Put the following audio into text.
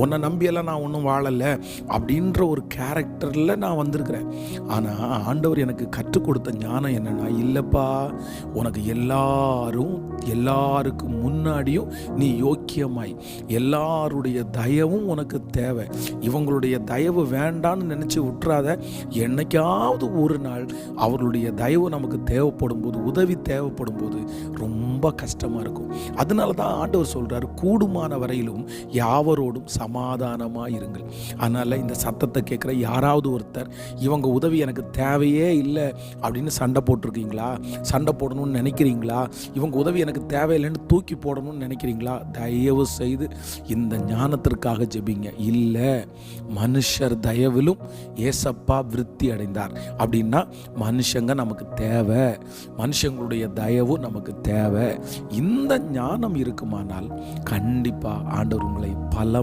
உன்னை நம்பியெல்லாம் நான் ஒன்றும் வாழலை அப்படின்ற ஒரு கேரக்டரில் நான் வந்திருக்கிறேன். ஆனால் ஆண்டவர் எனக்கு கற்றுக் கொடுத்த ஞானம் என்னென்னா இல்லைப்பா உனக்கு எல்லாரும் எல்லாருக்கும் முன்னாடியும் நீ யோக்கியமாய். எல்லாருடைய தயவும் உனக்கு தேவை. இவங்களுடைய தயவு வேண்டான்னு நினச்சி விட்டுறாத என்னைக்காவது ஒரு நாள் அவர்களுடைய தயவு நமக்கு தேவைப்படும் போது உதவி தேவைப்படும் போது ரொம்ப கஷ்டமாக இருக்கும். அதனால தான் ஆண்டவர் சொல்கிறார் கூடுமான வரையிலும் யாவரோடும் சமாதானமாக இருங்கள். அதனால் இந்த சத்தத்தை கேட்குற யாராவது ஒருத்தர் இவங்க உதவி எனக்கு தேவையே இல்லை அப்படின்னு சண்டை போட்டிருக்கீங்களா? சண்டை போடணும்னு நினைக்கிறீங்களா? இவங்க உதவி எனக்கு தேவையில்லைன்னு தூக்கி போடணும்னு நினைக்கிறீங்களா? தயவு செய்து இந்த ஞானத்திற்காக ஜெபிங்க. இல்லை மனுஷர் தயவிலும் ஏசப்பா விருத்தி அடைந்தார். அப்படின்னா மனுஷங்க நமக்கு தேவை. மனுஷங்களுடைய தயவு நமக்கு தேவை. இந்த ஞானம் இருக்குமானால் கண்டிப்பாக ஆண்டவர் உங்களை பல